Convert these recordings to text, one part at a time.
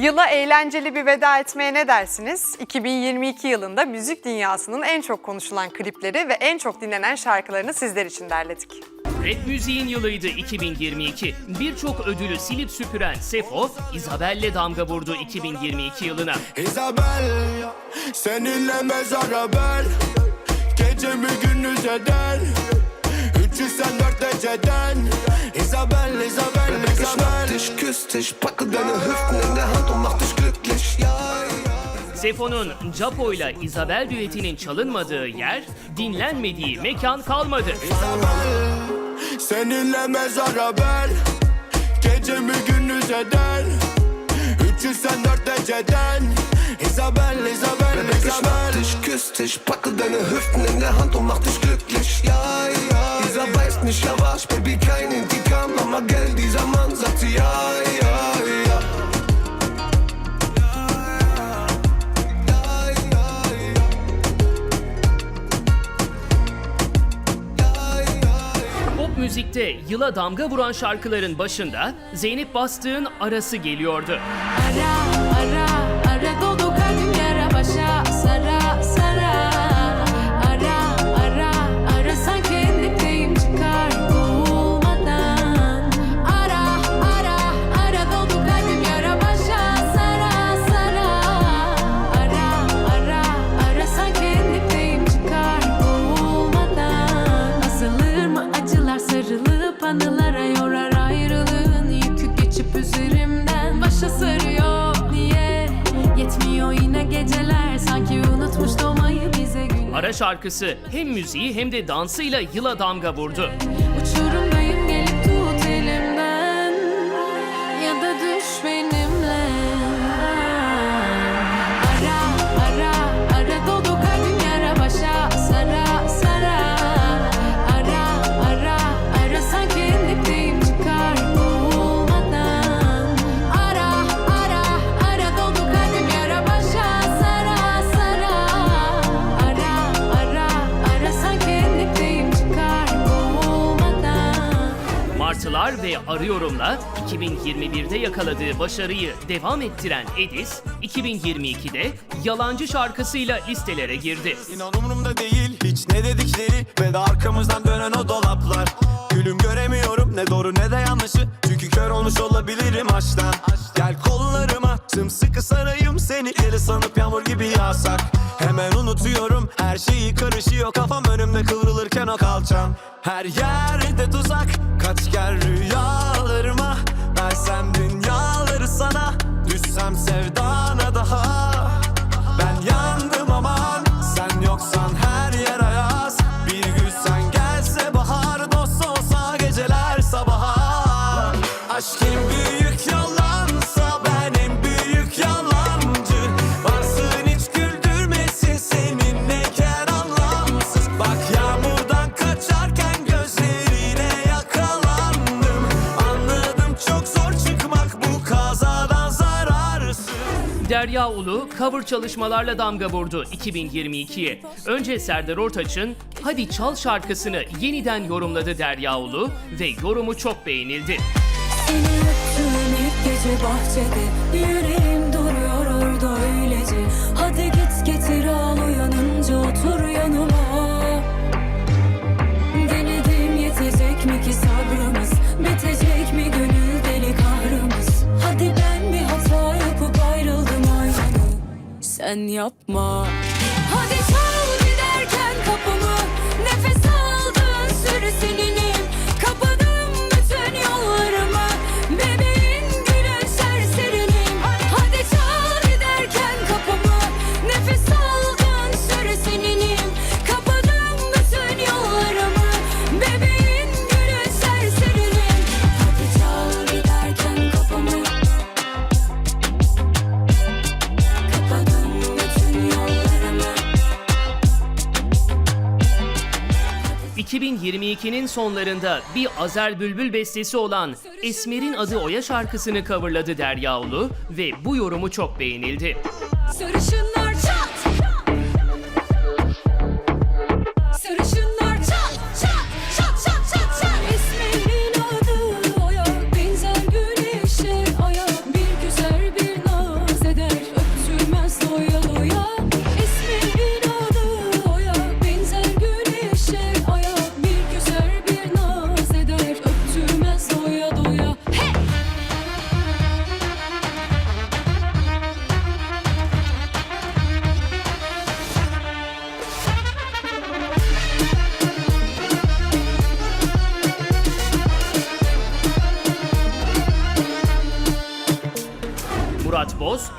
Yıla eğlenceli bir veda etmeye ne dersiniz? 2022 yılında müzik dünyasının en çok konuşulan klipleri ve en çok dinlenen şarkılarını sizler için derledik. Rap müziğin yılıydı 2022. Birçok ödülü silip süpüren Sefo, Isabel'le damga vurdu 2022 yılına. Isabel Seninle mezara bel Gecemi gündüz eder 304 dereceden Isabel, Isabel, Isabel dich, küss dich, packe deine Hüften in der Hand und mach dich glücklich. Sefo'nun Capo ile Isabel düetinin çalınmadığı yer, dinlenmediği mekan kalmadı. Seninle mezara bel Gecemi gündüz eder 304 dereceden Isabel, Isabel, Ich Isabel schnapp dich, küss dich, packe deine Hüften in der Hand und mach dich glücklich. Ja, ja. Dieser weiß nicht, ja was, Baby, kein Intikam, aber Geld, dieser Mann sagt sie ja, ja, ja. Pop müzikte yıla damga vuran şarkıların başında Zeynep Bastık'ın arası geliyordu. Ara ara anılara yorar ayrılığın. Yükü geçip üzerimden başa sarıyor. Niye? Yetmiyor yine geceler. Sanki unutmuş doğmayı bize gün Ara şarkısı hem müziği hem de dansıyla yıla damga vurdu. Uçurumdayım Arıyorum'la 2021'de yakaladığı başarıyı devam ettiren Edis, 2022'de Yalancı şarkısıyla listelere girdi. İnan umurumda değil hiç ne dedikleri Ve de arkamızdan dönen o dolaplar. Gülüm göremiyorum ne doğru ne de yanlışı Çünkü kör olmuş olabilirim aşktan Gel kollarıma sımsıkı sarayım seni Deli sanıp yağmur gibi yağsak. Hemen unutuyorum her şeyi karışıyor Kafam önümde kıvrılırken o kalçam Her yerde tuzak kaç gel rüyalarıma Derya Ulu cover çalışmalarla damga vurdu 2022'ye. Önce Serdar Ortaç'ın Hadi Çal şarkısını yeniden yorumladı Derya Ulu ve yorumu çok beğenildi. Seni öptüm ilk gece bahçede Yüreğim duruyor orada öylece Hadi git getir al uyanınca otur yanıma Denedim yetecek mi ki sabrımız Bitecek Sen yapma. Hadi çal 2022'nin sonlarında bir Azer Bülbül bestesi olan Esmer'in adı Oya şarkısını coverladı Derya Ulu ve bu yorumu çok beğenildi. Sarışınlar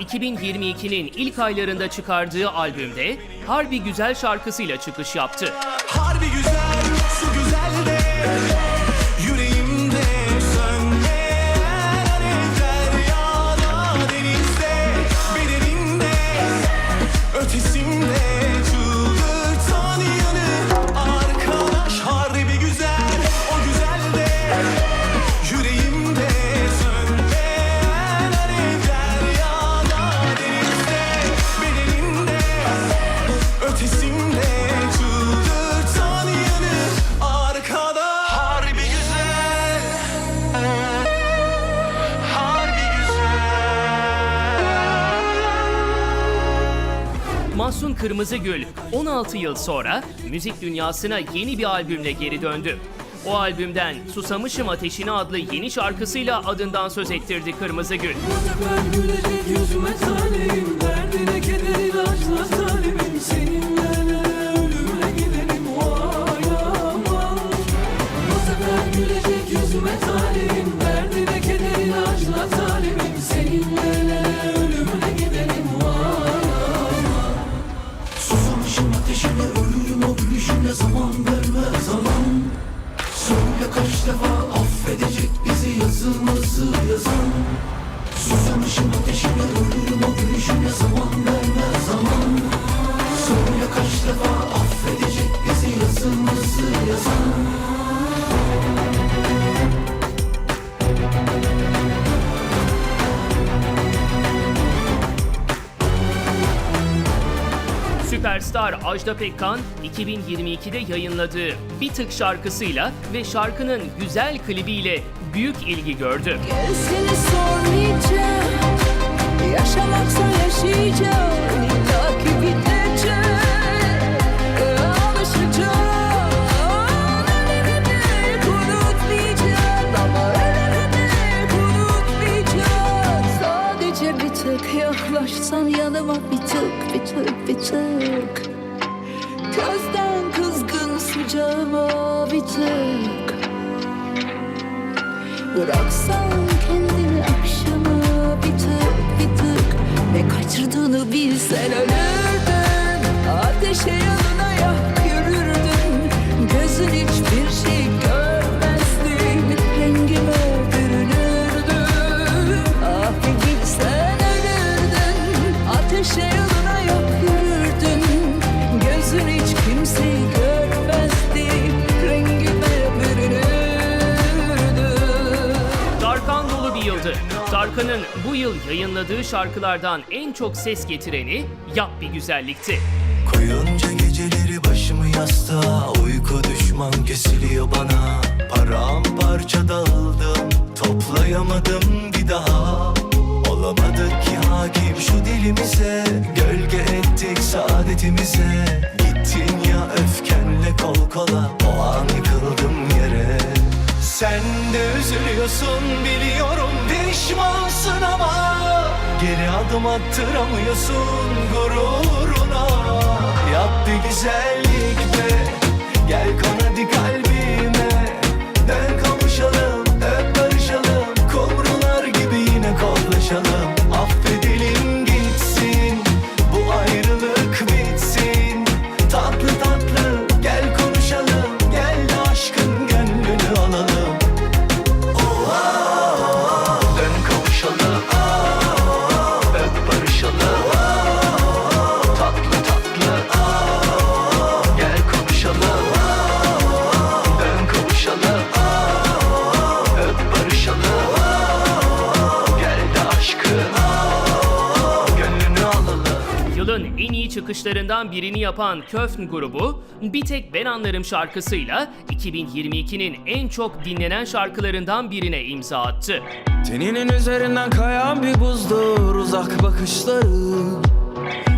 2022'nin ilk aylarında çıkardığı albümde Harbi Güzel şarkısıyla çıkış yaptı. Mahsun Kırmızıgül 16 yıl sonra müzik dünyasına yeni bir albümle geri döndü. O albümden Susamışım Ateşine adlı yeni şarkısıyla adından söz ettirdi Kırmızıgül. Ben gülecek yüzüme talibim Derdine kederine açla gülüşüne zaman verme zaman. Söyle kaç defa affedecek bizi yazılması yazan. Susamışım ateşine ölürüm o gülüşüne zaman verme zaman. Söyle kaç defa affedecek bizi yazılması yazan Süperstar Ajda Pekkan 2022'de yayınladığı Bir Tık şarkısıyla ve şarkının güzel klibiyle büyük ilgi gördü. Seni sormayacağım yıl yayınladığı şarkılardan en çok ses getireni Yap Bir Güzellikti. Koyunca geceleri başımı yastığa Uyku düşman kesiliyor bana. Paramparça dağıldım Toplayamadım bir daha. Olamadık ki hakim şu dilimize Gölge ettik saadetimize. Gittin ya öfkenle kol kola O an yıkıldım yere Sen de üzülüyorsun biliyorum Pişmansın ama Geri adım attıramıyorsun gururuna. Yap bir güzellik be Gel kon hadi kalbime iyi çıkışlarından birini yapan Köfn grubu Bir Tek Ben Anlarım şarkısıyla 2022'nin en çok dinlenen şarkılarından birine imza attı. Teninin üzerinden kayan bir buzdur uzak bakışları.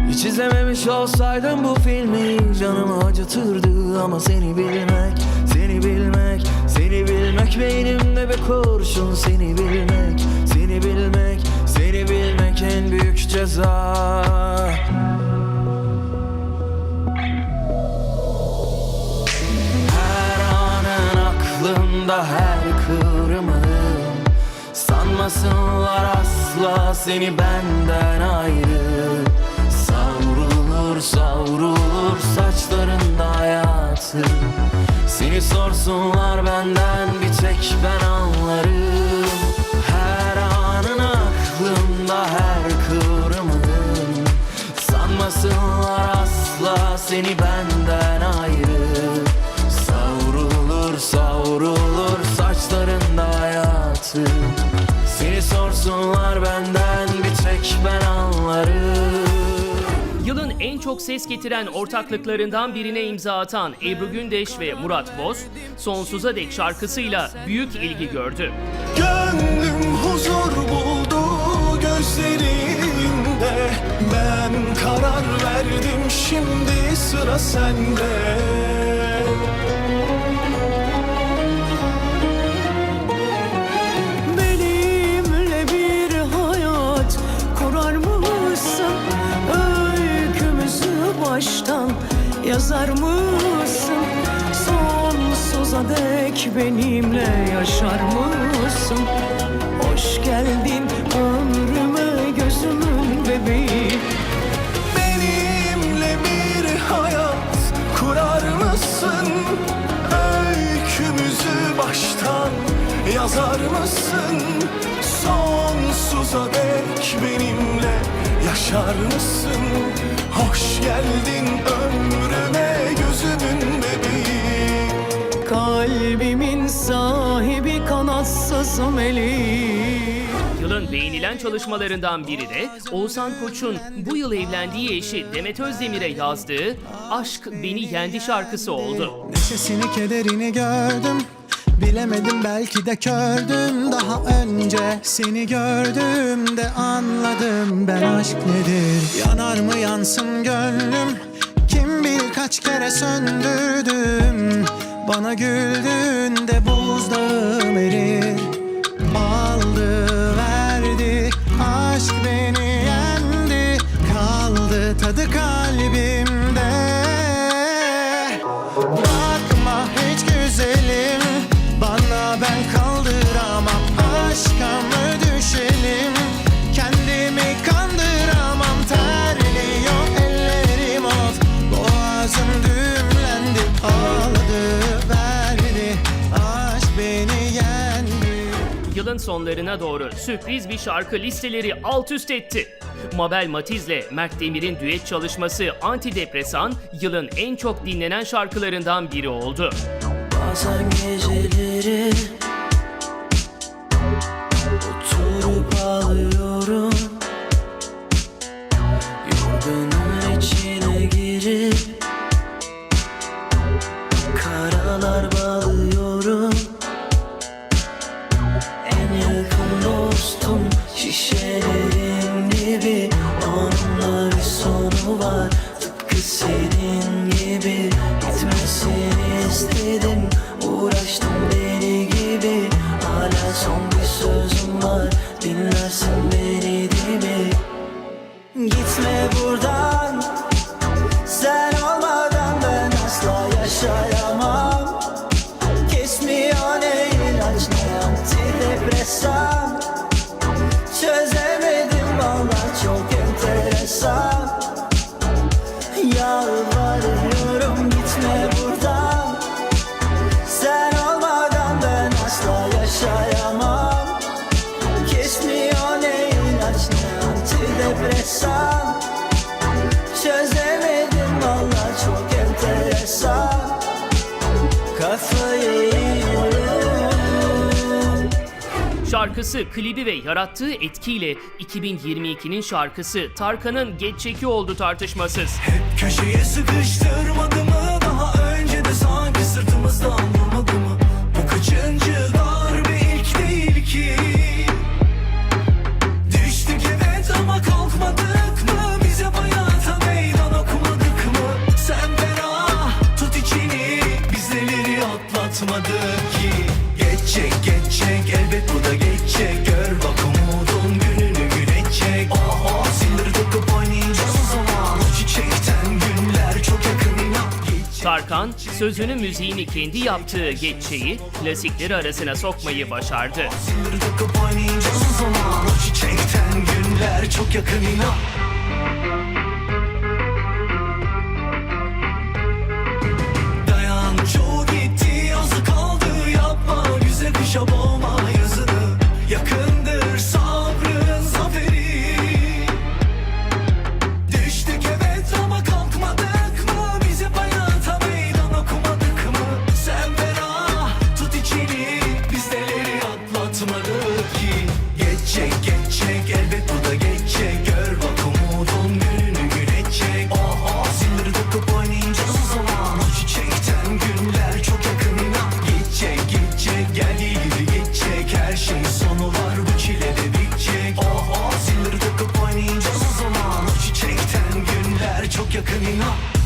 Hiç izlememiş olsaydım bu filmi canımı acıtırdı. Ama seni bilmek, seni bilmek, seni bilmek Beynimde bir kurşun. Seni bilmek, seni bilmek, seni bilmek en büyük ceza her kıvrımım Sanmasınlar asla seni benden ayrı. Savrulur savrulur saçlarında hayatı. Seni sorsunlar benden bir tek ben anlarım. Her anın aklımda her kıvrımın Sanmasınlar asla seni benden ayrı savrulur saçlarında hayatı. Seni sorsunlar benden bir tek ben anlarım. Yılın en çok ses getiren ortaklıklarından birine imza atan Ebru Gündeş ve Murat Boz, Sonsuza Dek şarkısıyla büyük ilgi gördü. Gönlüm huzur buldu gözlerinde. Ben karar verdim şimdi sıra sende yazar mısın? Sonsuza dek benimle yaşar mısın? Hoş geldin ömrüme gözümün bebeği Benimle bir hayat kurar mısın? Öykümüzü baştan yazar mısın? Sonsuza dek benimle yaşar mısın? Hoş geldin ömrüme gözümün bebeği Kalbimin sahibi kanatsız meleği Yılın beğenilen çalışmalarından biri de Oğuzhan Koç'un bu yıl evlendiği eşi Demet Özdemir'e yazdığı Aşk Beni Yendi şarkısı oldu. Neşesini kederini gördüm Bilemedim belki de kördüm. Daha önce seni gördüğümde anladım ben aşk nedir? Yanar mı yansın gönlüm? Kim bilir kaç kere söndürdüm? Bana güldüğünde buzdağım erir sonlarına doğru sürpriz bir şarkı listeleri alt üst etti. Mabel Matiz'le Mert Demir'in düet çalışması Antidepresan yılın en çok dinlenen şarkılarından biri oldu. Bazen geceleri istedim Şarkısı, klibi ve yarattığı etkiyle 2022'nin şarkısı Tarkan'ın Geç Çeki oldu tartışmasız. Köşeye sıkıştırmadı mı? Daha önce de sanki sırtımızdan vurmadı mı? Bu kaçıncı darbe? İlk değil ki Sözünü müziğini kendi yaptığı Geççe'yi klasikleri arasına sokmayı başardı. Çok yakın inan günler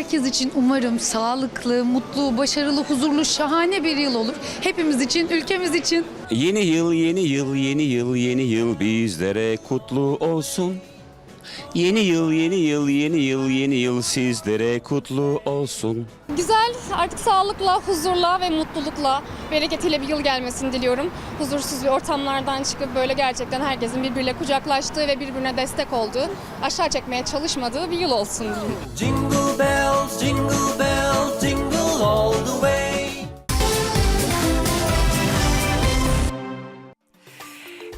Herkes için umarım sağlıklı, mutlu, başarılı, huzurlu, şahane bir yıl olur. Hepimiz için, ülkemiz için. Yeni yıl, yeni yıl, yeni yıl, yeni yıl bizlere kutlu olsun. Yeni yıl, yeni yıl, yeni yıl, yeni yıl sizlere kutlu olsun. Güzel, artık sağlıkla, huzurla ve mutlulukla, bereketiyle bir yıl gelmesini diliyorum. Huzursuz bir ortamlardan çıkıp böyle gerçekten herkesin birbiriyle kucaklaştığı ve birbirine destek olduğu, aşağı çekmeye çalışmadığı bir yıl olsun diyeyim. Jingle bells, jingle bells, jingle all the way.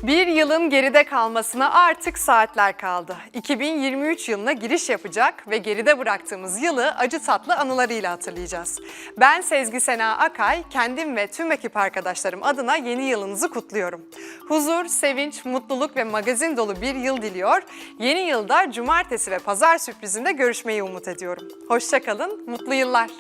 Bir yılın geride kalmasına artık saatler kaldı. 2023 yılına giriş yapacak ve geride bıraktığımız yılı acı tatlı anılarıyla hatırlayacağız. Ben Sezgi Sena Akay, kendim ve tüm ekip arkadaşlarım adına yeni yılınızı kutluyorum. Huzur, sevinç, mutluluk ve magazin dolu bir yıl diliyor. Yeni yılda cumartesi ve pazar sürprizinde görüşmeyi umut ediyorum. Hoşçakalın, mutlu yıllar.